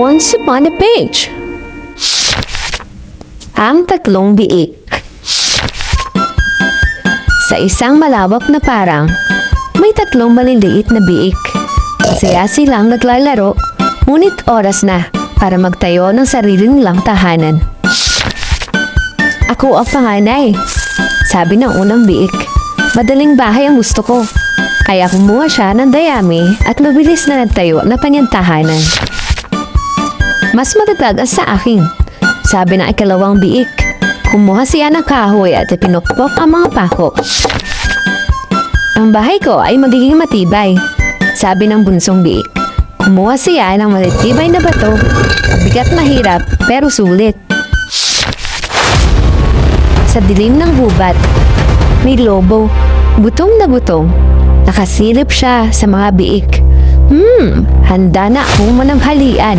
Once upon a page. Ang tatlong biik. Sa isang malawak na parang, may tatlong maliliit na biik. Masaya silang naglalaro, ngunit oras na para magtayo ng sarili nilang tahanan. Ako ang panganay, sabi ng unang biik. Madaling bahay ang gusto ko. Kaya kumuha siya ng dayami at mabilis na nagtayo na kanyang. Mas matatag ang sa akin, sabi ng ikalawang biik. Kumuha siya ng kahoy at pinukpok ang mga pako. Ang bahay ko ay magiging matibay, sabi ng bunsong biik. Kumuha siya ng matitibay na bato, bigat na hirap pero sulit. Sa dilim ng gubat, may lobo, butong na butong. Nakasilip siya sa mga biik. Hmm, handa na akong mananghalian.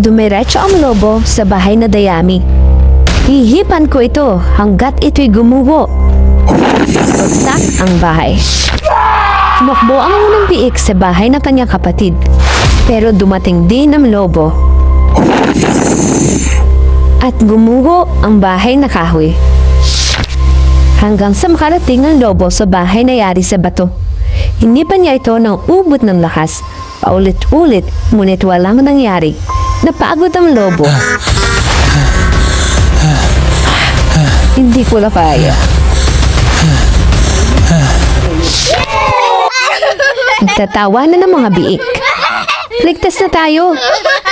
Dumiretso ang lobo sa bahay na dayami. Hihipan ko ito hanggat ito'y gumuho. Pagsak ang bahay. Tumakbo ang unang biik sa bahay ng kanyang kapatid. Pero dumating din ang lobo. At gumuho ang bahay na kahoy. Hanggang sa makarating ang lobo sa bahay na yari sa bato. Hindi pa niya ito ng ubot ng lakas. Paulit-ulit, ngunit walang nangyari. Napagod ang lobo. Hindi ko na kaya. Nagtatawa na ng mga biik. Ligtas na tayo.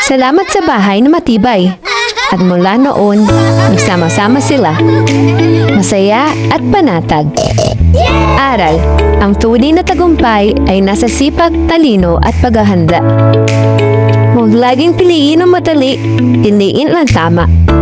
Salamat sa bahay na matibay. At mula noon, nagsama-sama sila. Masaya at panatag. Aral, ang tunay na tagumpay ay nasa sipag, talino at paghahanda. Huwag laging piliin ang madali, piliin ang tama.